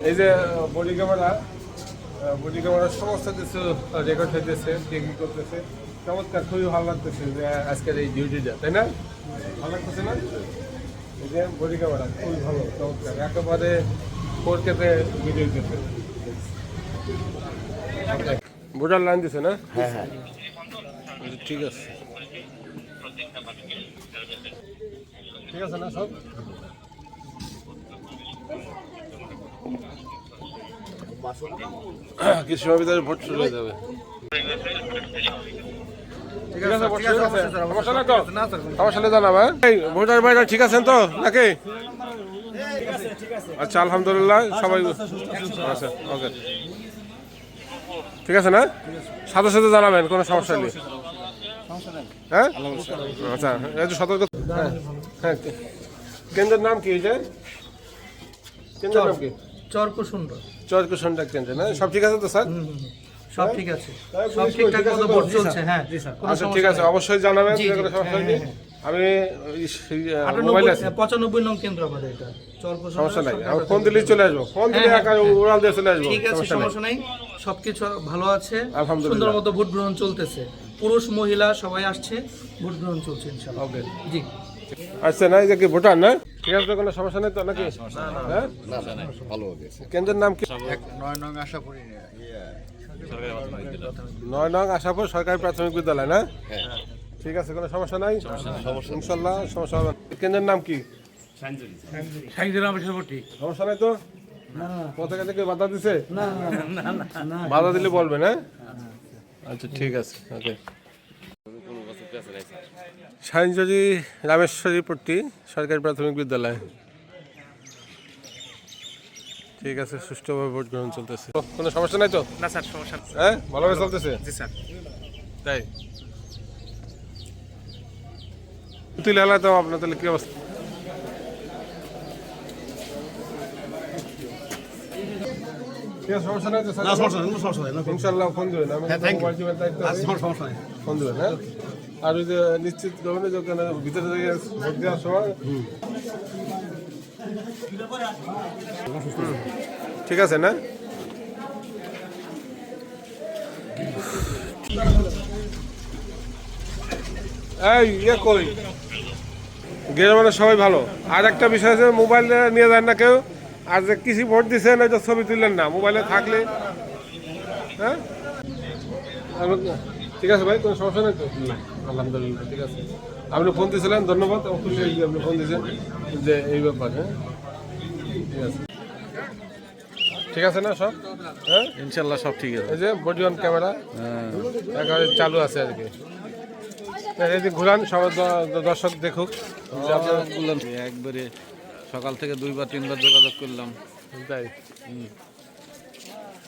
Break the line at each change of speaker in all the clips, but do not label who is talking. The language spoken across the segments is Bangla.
এই যে বডি ক্যামেরা বডি ক্যামেরার সমস্ত কিছু রেকর্ড হইতেছে চেকিং করতেছে চমৎকার খুবই ভালো লাগতেছে যে আজকের এই ডিউটিটা তাই না? ভালো লাগতেছে না? এই যে বডি ক্যামেরা খুবই ভালো চমৎকার একেবারে ফোর কেতে ভিডিও দিতেছে। ভোটার লাইন দিছে না?
হ্যাঁ হ্যাঁ।
ঠিক আছে। ঠিক আছে না সব? কিছু ভিতরে ভোট শুরু হয়ে যাবে। ঠিক নাই তো আছেন নাকি? আচ্ছা আলহামদুলিল্লাহ সবাই আচ্ছা ওকে। ঠিক আছে না? সাথে সাথে জানাবেন কোনো সমস্যা নেই। হ্যাঁ? আচ্ছা যে সতর্ক হ্যাঁ হ্যাঁ। কেন্দ্রের নাম কি এই যে? কেন্দ্রের নাম কি?
চর্ক সুন্দর
চরকুশন কেন্দ্র না সব ঠিক আছে তো স্যার?
সব ঠিক আছে। সব ঠিকঠাক মতো ভোট চলছে হ্যাঁ
আচ্ছা ঠিক আছে অবশ্যই জানাবেন সমস্যা
হ্যাঁ,
নেই।
হ্যাঁ,
আমি মোবাইল
আটানব্বই
আছে।
পঁচানব্বই নং কেন্দ্র আমাদের এটা। চর্ক
সমস্যা নাই। আমি ফোন দিলেই চলে আসব। ফোন দিলে
হ্যাঁ,
একা উড়াল দিয়ে চলে আসব
ঠিক আছে
সমস্যা নেই।
সবকিছু ভালো আছে।
আলহামদুলিল্লাহ।
সুন্দর মতো ভোট গ্রহণ চলতেছে। পুরুষ মহিলা সবাই আসছে। ভোট গ্রহণ চলছে ইনশাআল্লাহ।
ওকে
জি।
আচ্ছা না এই যে ভুটান না? ঠিক আছে কোনো সমস্যা নেই তো নাকি? হ্যাঁ?
ভালো গেছে।
কেন্দ্রের নাম কি?
নয় নং আশা
নয় নং আশাপুর সরকারি প্রাথমিক বিদ্যালয় না?
হ্যাঁ।
ঠিক আছে কোনো সমস্যা নাই? ইনশাল্লাহ সমস্যা হবে। কেন্দ্রের নাম কি? সমস্যা নাই তো? পতাকা থেকে বাধা দিছে? বাধা দিলে বলবেন হ্যাঁ আচ্ছা ঠিক আছে ওকে। সাইনজরি রামেশ্বরী পট্টি সরকারি প্রাথমিক বিদ্যালয়। ঠিক আছে সুষ্ঠুভাবে ভোট গ্রহণ চলতেছে। কোনো সমস্যা নাই তো?
না স্যার সমস্যা
হ্যাঁ ভালোভাবে চলতেছে?
জি স্যার।
তাই? তুলে এলা তো আপনার তাহলে কি অবস্থা? সমস্যা নাই তো, স্যার? ইনশাল্লাহ ফোন দেবেন। আমি তো মোবাইল দায়িত্ব আছি। ফোন দেবেন হ্যাঁ? আর ওই যে নিশ্চিত করবেন যে ওখানে ভিতরে থেকে ভোট দেওয়ার সময়। হুম। ঠিক আছে না? এই ইয়ে কই? গ্রামের সবাই ভালো। আর একটা বিষয় আছে মোবাইল নিয়ে যায় না কেউ। আর যে কিছু ভোট দিচ্ছেন ওই যে ছবি তুললেন না মোবাইলে থাকলে। হ্যাঁ? আমি- ঠিক আছে ভাই কোনো সমস্যা নেই তো? না। আলহামদুলিল্লাহ ঠিক আছে। আপনি ফোন দিয়েছিলেন ধন্যবাদ। খুশি আপনি ফোন দিয়েছেন যে এই ব্যাপার হ্যাঁ? ঠিক আছে। ঠিক আছে না সব? হ্যাঁ?
ইনশাল্লাহ সব ঠিক আছে।
এই যে বডি অন ক্যামেরা একেবারে চালু আছে আর কি। ঘুরান সবাই দর্শক দেখুক। যে আপনারা
একবারে সকাল থেকে দুইবার তিনবার যোগাযোগ করলাম।
তাই।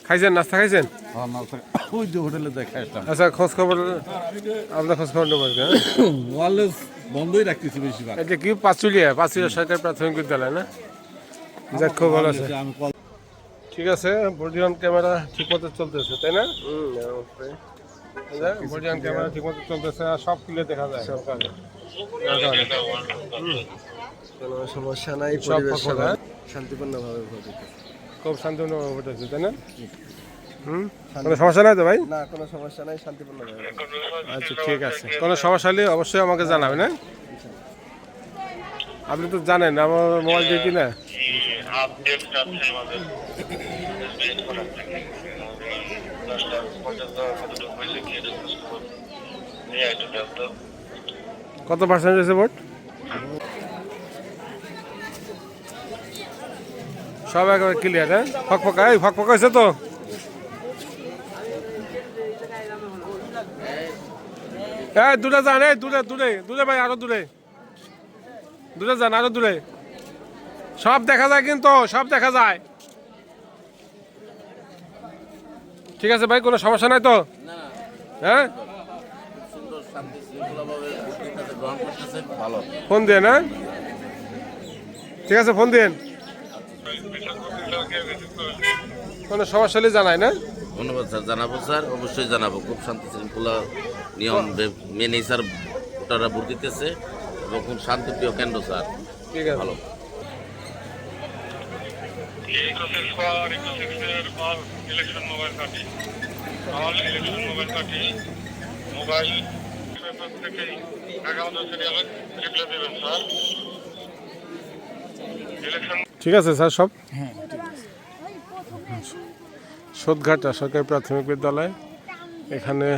খাইছেন? নাস্তা খাইছেন?
ওই যে হোটেলে
আচ্ছা খোঁজ খবর আপনার খোঁজ খবর নেবেন হ্যাঁ?
ওয়ারলেস বন্ধই রাখতেছি বেশিরভাগ।
এটা কি পাঁচুলিয়া পাঁচুলিয়া সরকারি প্রাথমিক বিদ্যালয় না? যাক খুব ভালো আছে। ঠিক আছে বডি অন ক্যামেরা ঠিক মতো চলতেছে তাই না? বডি অন ক্যামেরা ঠিক মতো চলতেছে আর সব ক্লিয়ার দেখা যায়। সরকারে
কোনো সমস্যা নাই
সব
পরিবেশ
হ্যাঁ?
শান্তিপূর্ণভাবে।
খুব শান্তিপূর্ণ ভোট হচ্ছে তাই না? হুম? কোনো সমস্যা নাই তো ভাই?
না কোনো সমস্যা নাই শান্তিপূর্ণভাবে
আচ্ছা ঠিক আছে। কোনো সমস্যা হলে অবশ্যই আমাকে জানাবেন হ্যাঁ? আপনি তো জানেন আমার মোবাইল ডিউটি না?
আপডেট আছে আমাদের। বেস করার থেকে দশটা পর্যন্ত কতটুকু হয়েছে কি এটা খোঁজ খবর নিয়ে একটু দেন তো
কত পার্সেন্ট হয়েছে ভোট সব একেবারে ক্লিয়ার হ্যাঁ? ফক ফকা এই ফক ফকা হয়েছে তো? এই দূরে যান এই দূরে দূরে দূরে ভাই আরও দূরে। দূরে যান আরও দূরে। সব দেখা যায় কিন্তু সব দেখা যায়। ঠিক আছে ভাই কোনো সমস্যা নাই তো? হ্যাঁ? ফোন দেন হ্যাঁ ঠিক আছে ফোন দেন কোনো সমস্যা হলে জানাই না?
ধন্যবাদ স্যার জানাব স্যার অবশ্যই জানাব। খুব শান্তি শৃঙ্খলা নিয়ম মেনেই স্যার ভোটাররা ভোট দিতেছে এবং খুব শান্তিপ্রিয় কেন্দ্র স্যার।
ঠিক আছে।
ভালো।
সিরিয়ালে দেবেন স্যার ইলেকশন
ঠিক আছে স্যার সব? সোদঘাটা সরকারি প্রাথমিক বিদ্যালয়। এখানে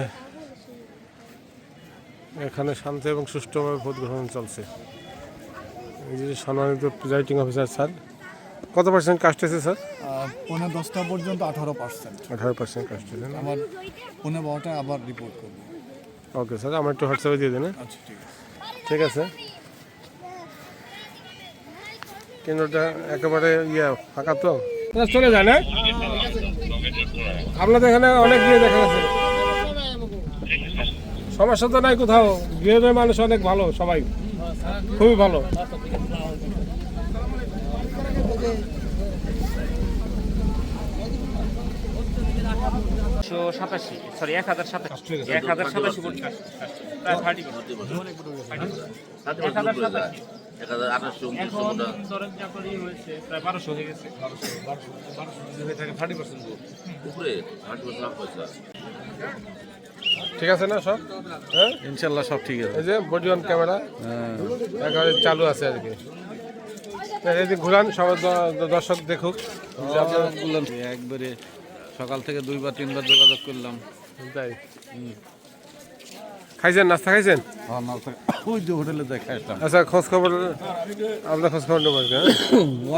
এখানে শান্তি এবং সুষ্ঠুভাবে ভোট গ্রহণ চলছে। এই যে সম্মানিত প্রিজাইডিং অফিসার স্যার কত পার্সেন্ট কাস্ট আছে স্যার?
পনেরো দশটা পর্যন্ত আঠারো পার্সেন্ট
আঠারো পার্সেন্ট কাস্ট
আবার পনেরো বারোটায় আবার রিপোর্ট করব।
ওকে স্যার আমার একটু হোয়াটসঅ্যাপে দিয়ে দিন হ্যাঁ?
আচ্ছা ঠিক আছে।
ঠিক আছে। কেন্দ্রটা একেবারে ইয়ে ফাঁকা তো। চলে যায় না আপনাদের এখানে অনেক গিয়ে দেখা গেছে সমস্যা তো নাই কোথাও। গৃহের মানুষ অনেক ভালো, সবাই। খুবই ভালো।
একশো সাতাশি সরি এক হাজার সাতাশি। এক হাজার সাতাশি ভোট কাস্ট প্রায় থার্টি এক হাজার সাতাশি।
এক হাজার আঠাশশো উনত্রিশশো
এখন
ভোটার
ধরেন যে আপনার হয়েছে প্রায় বারোশো হয়ে গেছে। বারোশো বারোশো বারোশো হয়ে থাকে থার্টি পার্সেন্ট
উপরে আট বছর লাভ পয়সা
ঠিক আছে না সব? হ্যাঁ?
ইনশাল্লাহ সব ঠিক আছে।
এই যে বডি অন ক্যামেরা একেবারে চালু আছে আর কি। এই যে ঘুরান সবাই দ- দর্শক দেখুক। যে আপনার
বললাম একবারে সকাল থেকে দুইবার তিনবার যোগাযোগ করলাম।
তাই? খাইছেন? নাস্তা খাইছেন?
ওই যে হোটেলে দেখা আসলাম
আচ্ছা খোঁজ খবর আপনার খোঁজ খবর হ্যাঁ?